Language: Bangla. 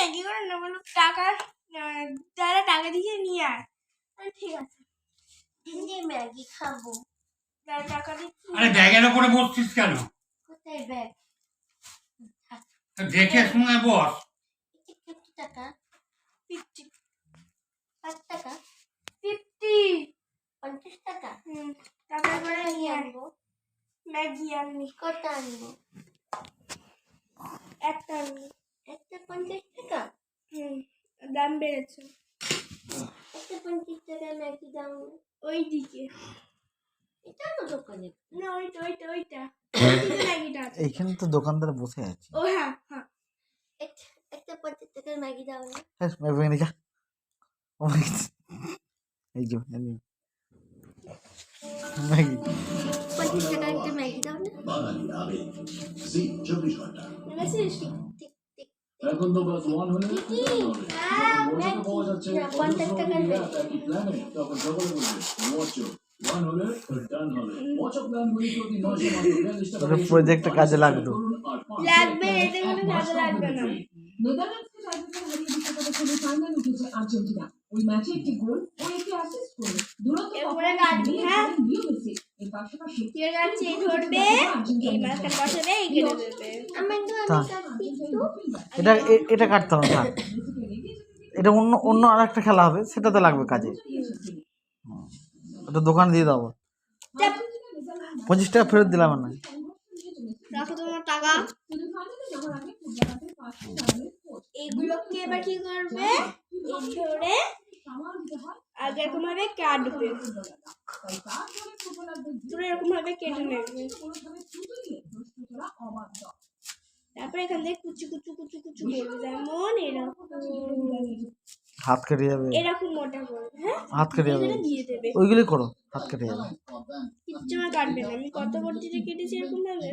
ম্যাগি করে না বলো টাকা যারা টাকা দিয়ে নিয়ে আয়। ঠিক আছে ম্যাগি খাব। যারা টাকা দিচ্ছে আরে ব্যাগের ওপরে বসছিস কেন? কোথায় ব্যাগ? দেখে শুনে বস। কত টাকা ফিফটি। পাঁচ টাকা ফিফটি। পঞ্চাশ টাকা? হুম। টাকা করে নিয়ে আনব। ম্যাগি আনবি। কটা আনব? একটা আনবি একটা পঞ্চাশ টাকা হুম দাম বেড়েছে। একটা পঞ্চাশ টাকা ম্যাগি দাম? ওই দিকে এটা তো দোকানে। না ওইটা ওইটা ওইটা। ম্যাগিটা আছে। এইখানে তো দোকানদার বসে আছে। ও হ্যাঁ হ্যাঁ। একটা পঞ্চাশ টাকার ম্যাগি দাও না হ্যাঁ, ম্যাগি যা। এই যে ম্যাগি ম্যাগি পঞ্চাশ টাকার একটা ম্যাগি দাও না। আবেগ চব্বিশ ঘণ্টা। ঠিক। এখন তো বাস ওয়ান হলে হ্যাঁ, পাওয়া যাচ্ছে না, পঞ্চাশ টাকার ম্যাগি একই প্ল্যানে তখন সকলে বলবে ওয়াচ ওয়ান হলে ডান হবে। ওয়াচ প্ল্যানগুলি প্রতি নয়শো মাত্র বিয়াল্লিশ টাকা ওটা প্রজেক্টে কাজে লাগতো লাগবে এতে কোনো কাজে লাগবে না। নেদারল্যান্ডসকে টাইব্রেকার হারিয়ে বিশ্বকাপে সেমিফাইনাল উঠেছে আর্জেন্টিনা। ওই ম্যাচে একটি গোল ও একটি অ্যাসিস্ট করে দুরন্ত এরপরে কাটবি, হ্যাঁ? মেসি। এর পাশাপাশি ঠিক আছে ধরবে এই মাঝখানে বসাবে এই কেটে দেবে। আমার তো আমি এটা এটা কাটতে হবে থাক। এটা অন্য অন্য আর একটা খেলা হবে সেটাতে লাগবে কাজে। ওটা দোকানে দিয়ে দেবো পঁচিশ টাকা ফেরত দিলাম না। রাখো তোমার টাকা। এবার কি করবে? ধরে আগে ভাবে কাটবে। তার এরকম ভাবে কেটে নেবে। তারপর এখান থেকে কুচু কুচু কুচু কুচু করবে যেমন এরকম। হাত কেটে যাবে। এরকম মোটা করবে হ্যাঁ? হাত কেটে যাবে। দিয়ে দেবে। ওইগুলোই করো হাত কেটে যাবে। কিচ্ছু আমার কাটবে না। আমি কত বর্তিতে কেটেছি এরকম ভাবে